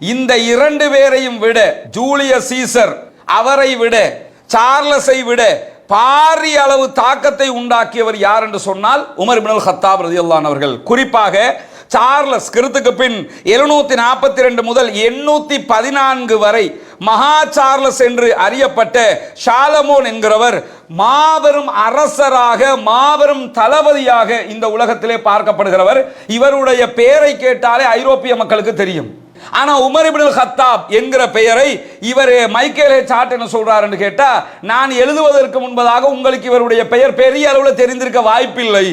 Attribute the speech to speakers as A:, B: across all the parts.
A: இந்த இரண்டு பேரையும் விட ஜூலியஸ் சீசர் அவரை விட சார்லஸை விட பாரிய அளவு தாக்கத்தை உண்டாக்கியவர் யார் என்று சொன்னால் உமர் பினல் ஹத்தாப் ரதியுல்லான் அவர்கள். குறிப்பாக சார்லஸ் கிருத்துக்கு பின் எழுநூத்தி நாற்பத்தி ரெண்டு முதல் எண்ணூத்தி பதினான்கு வரை மகா சார்லஸ் என்று அறியப்பட்ட ஷாலமோன் என்கிறவர் மாபெரும் அரசராக மாபெரும் தளபதியாக இந்த உலகத்திலே பார்க்கப்படுகிறவர். இவருடைய பெயரை கேட்டாலே ஐரோப்பிய மக்களுக்கு தெரியும். ஆனா உமர் இபின் ஹத்தாப் என்கிற பெயரை இவர் மைக்கேல் சாட் என்ன சொல்றாருன்னு கேட்டா நான் எழுதுவதற்கு முன்பதாக உங்களுக்கு இவருடைய பெயர் பெரிய அளவில் தெரிந்திருக்க வாய்ப்பில்லை.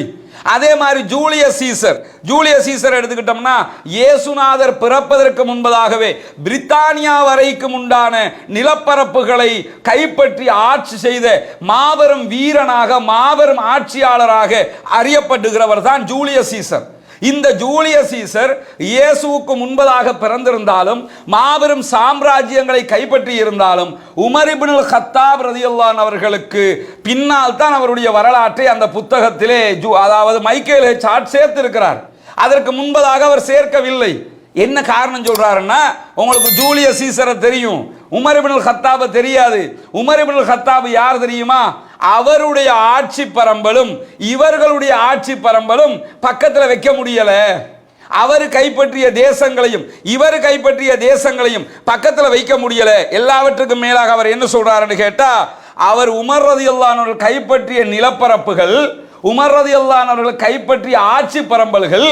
A: அதே மாதிரி ஜூலியஸ் சீசர் ஜூலியஸ் சீசர் எடுத்துக்கிட்டோம்னா இயேசுநாதர் பிறப்பதற்கு முன்பதாகவே பிரித்தானியா வரைக்கும் உண்டான நிலப்பரப்புகளை கைப்பற்றி ஆட்சி செய்த மாபெரும் வீரனாக மாபெரும் ஆட்சியாளராக அறியப்படுகிறவர் தான் ஜூலியஸ் சீசர். இந்த ஜூலிய சீசர் இயேசுவுக்கு முன்பதாக பிறந்திருந்தாலும் மாபெரும் சாம்ராஜ்யங்களை கைப்பற்றி இருந்தாலும் உமரிபின் ஹத்தாப் ரதியுல்லான் அவர்களுக்கு பின்னால் தான் அவருடைய வரலாற்றை அந்த புத்தகத்திலே ஜூ அதாவது மைக்கேல் சாட் சேர்த்திருக்கிறார். அதற்கு முன்பதாக அவர் சேர்க்கவில்லை. என்ன காரணம் சொல்றாருன்னா உங்களுக்கு ஜூலிய சீசரை தெரியும். உமரிபின் இப்னுல் தெரியாது. உமரிபின் ஹத்தாப் யார் தெரியுமா? அவருடைய ஆட்சி பரம்பலும் இவர்களுடைய ஆட்சி பரம்பலும் பக்கத்தில் வைக்க முடியல. அவர் கைப்பற்றிய தேசங்களையும் இவர் கைப்பற்றிய தேசங்களையும் பக்கத்தில் வைக்க முடியல. எல்லாவற்றுக்கும் மேலாக அவர் என்ன சொல்றாருன்னு கேட்டா அவர் உமர் ரதியுல்லானவர்கள் கைப்பற்றிய நிலப்பரப்புகள் உமர் ரதியுல்லானவர்கள் கைப்பற்றிய ஆட்சி பரம்பல்கள்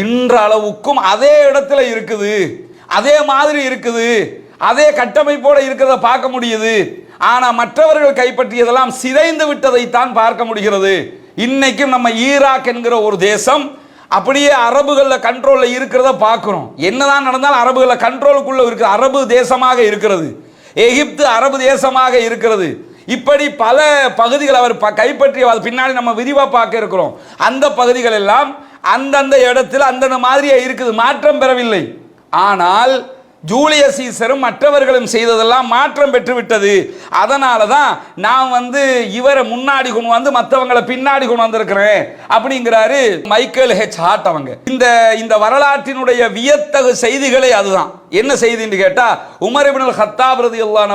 A: இன்றளவுக்கும் அதே இடத்துல இருக்குது. அதே மாதிரி இருக்குது. அதே கட்டமைப்போடு இருக்கிறத பார்க்க முடியுது. ஆனால் மற்றவர்கள் கைப்பற்றியதெல்லாம் சிதைந்து விட்டதைத்தான் பார்க்க முடிகிறது. இன்னைக்கும் நம்ம ஈராக் என்கிற ஒரு தேசம் அப்படியே அரபுகளில் கண்ட்ரோலில் இருக்கிறத பார்க்குறோம். என்னதான் நடந்தாலும் அரபுகளில் கண்ட்ரோலுக்குள்ள இருக்கிற அரபு தேசமாக இருக்கிறது. எகிப்து அரபு தேசமாக இருக்கிறது. இப்படி பல பகுதிகள் அவர் ப- கைப்பற்றிய பின்னாடி நம்ம விரிவாக பார்க்க இருக்கிறோம். அந்த பகுதிகள் எல்லாம் அந்தந்த இடத்தில் அந்தந்த மாதிரியே இருக்குது. மாற்றம் பெறவில்லை. ஆனால் ஜூலியஸ் சீசரும் மற்றவர்களும் செய்ததெல்லாம் மாற்றம் பெற்றுவிட்டது. அதனால தான் நான் வந்து இவரை முன்னாடி கொண்டு வந்து மற்றவங்களை பின்னாடி கொண்டு வந்திருக்கிறேன் அப்படிங்கிறாரு மைக்கேல் ஹெச் ஹார்ட் அவங்க. இந்த இந்த வரலாற்றினுடைய வியத்தகு செய்திகளே அதுதான். என்ன செய்தின்னு கேட்டா உமர் இபின் ஹத்தாப்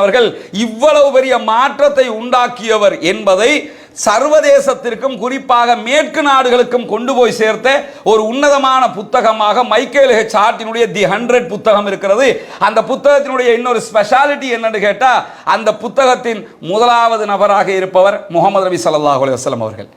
A: அவர்கள் இவ்வளவு பெரிய மாற்றத்தை உண்டாக்கியவர் என்பதை சர்வதேசத்திற்கும் குறிப்பாக மேற்கு நாடுகளுக்கும் கொண்டு போய் சேர்த்த ஒரு உன்னதமான புத்தகமாக மைக்கேல் ஹெச் ஆர்டினுடைய தி ஹண்ட்ரட் புத்தகம் இருக்கிறது. அந்த புத்தகத்தினுடைய இன்னொரு ஸ்பெஷாலிட்டி என்னன்னு கேட்டால் அந்த புத்தகத்தின் முதலாவது நபராக இருப்பவர் முகமது நபி சல்லாஹ் அலைஹி அவர்கள்.